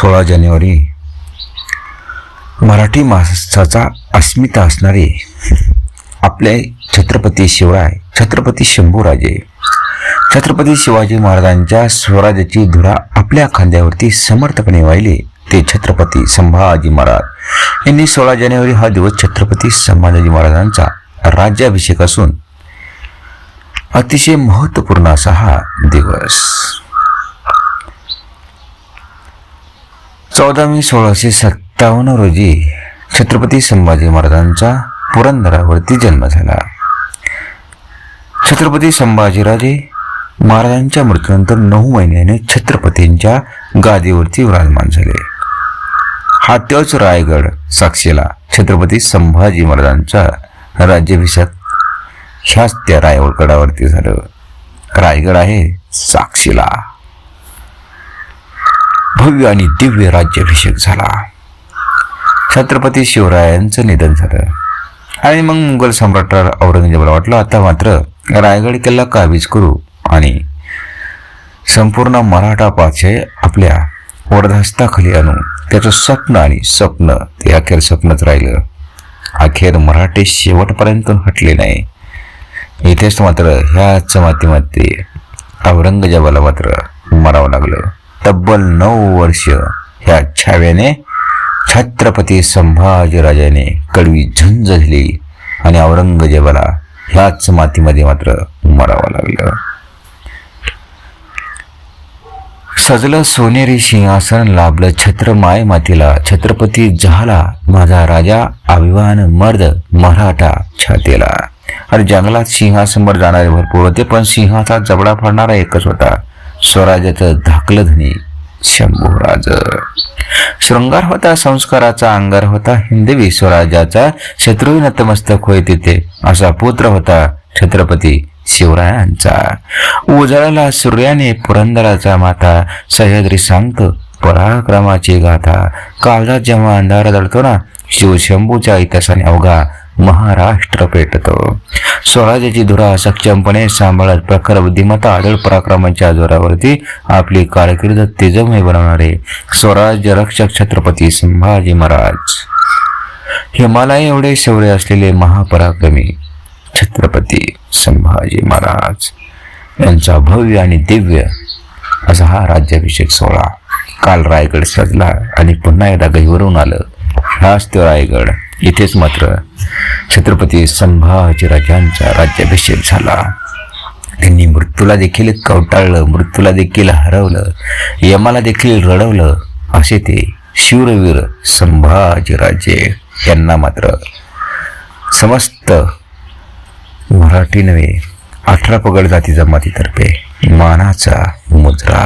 सोळा जानेवारी. मराठी माणसाचा अस्मिता असणारे आपले छत्रपती शिवराय छत्रपती शंभूराजे. छत्रपती शिवाजी महाराजांच्या स्वराज्याची धुरा आपल्या खांद्यावरती समर्थपणे वाहिले ते छत्रपती संभाजी महाराज. यांनी सोळा जानेवारी हा दिवस छत्रपती संभाजी महाराजांचा राज्याभिषेक असून अतिशय महत्त्वपूर्ण असा हा दिवस. चौदा मे सोळाशे सत्तावन्न रोजी छत्रपती संभाजी महाराजांचा पुरंदरावरती जन्म झाला. छत्रपती संभाजीराजे महाराजांच्या मृत्यूनंतर नऊ महिन्याने छत्रपतींच्या गादीवरती विराजमान झाले. हा तोच रायगड साक्षीला छत्रपती संभाजी महाराजांचा राज्याभिषेक ह्याच त्या रायगडावरती झालं. रायगड आहे साक्षीला. भव्य आणि दिव्य राज्याभिषेक झाला. छत्रपती शिवरायांचं निधन झालं. आणि मग मुघल सम्राट औरंगजेबाला वाटलं आता मात्र रायगड किल्ला काबीज करू आणि संपूर्ण मराठा पाचे आपल्या वरदहस्ताखाली आणू? त्याचं स्वप्न आणि स्वप्न ते अखेर स्वप्नच राहिलं. अखेर मराठे शेवटपर्यंत हटले नाही. इथेच मात्र ह्याच मातीमध्ये औरंगजेबाला मात्र मरावं लागलं. तब्बल नऊ वर्ष ह्या छाव्याने छत्रपती संभाजीराजाने कडवी झुंज दिली आणि औरंगजेबाला ह्याच मातीमध्ये मात्र मरावं लागलं. सजलं सोनेरी सिंहासन लाभलं छत्र माय मातीला छत्रपती झाला माझा राजा अभिमान मर्द मराठा छातीला. आणि जंगलात सिंहासमोर जाणारे भरपूर होते पण सिंहाचा जबडा फाडणारा एकच होता. स्वराज्याचं धाकलं धनी शंभूराज शृंगार होता संस्काराचा अंगार होता हिंदवी स्वराज्याचा शत्रू नतमस्तक होय तिथे असा पुत्र होता छत्रपती शिवरायांचा. उजळला सूर्याने पुरंदराचा माता सह्याद्री सांगतो पराक्रमाची गाथा. काळजात जेव्हा अंधार दळतो ना शिवशंभूच्या इतिहासाने अवघा महाराष्ट्र पेटतो. स्वराज्याची धुरा सक्षमपणे सांभाळत प्रखर बुद्धिमत्ता आदळ पराक्रमांच्या जोरावरती आपली कारकीर्द तेजमय बनवणारे स्वराज्य रक्षक छत्रपती संभाजी महाराज. हिमालय एवढे शौर्य असलेले महापराक्रमी छत्रपती संभाजी महाराज. यांचा भव्य आणि दिव्य असा हा राज्याभिषेक सोहळा काल रायगड सजला आणि पुन्हा एकदा गहीवरून आलं. हाच तो रायगड. इथेच मात्र छत्रपती संभाजीराजांचा राज्याभिषेक झाला. त्यांनी मृत्यूला देखील कवटाळलं मृत्यूला देखील हरवलं यमाला देखील रडवलं असे ते शूरवीर संभाजीराजे यांना मात्र समस्त मराठी नव्हे अठरा पगड जाती जमातीतर्फे मानाचा मुद्रा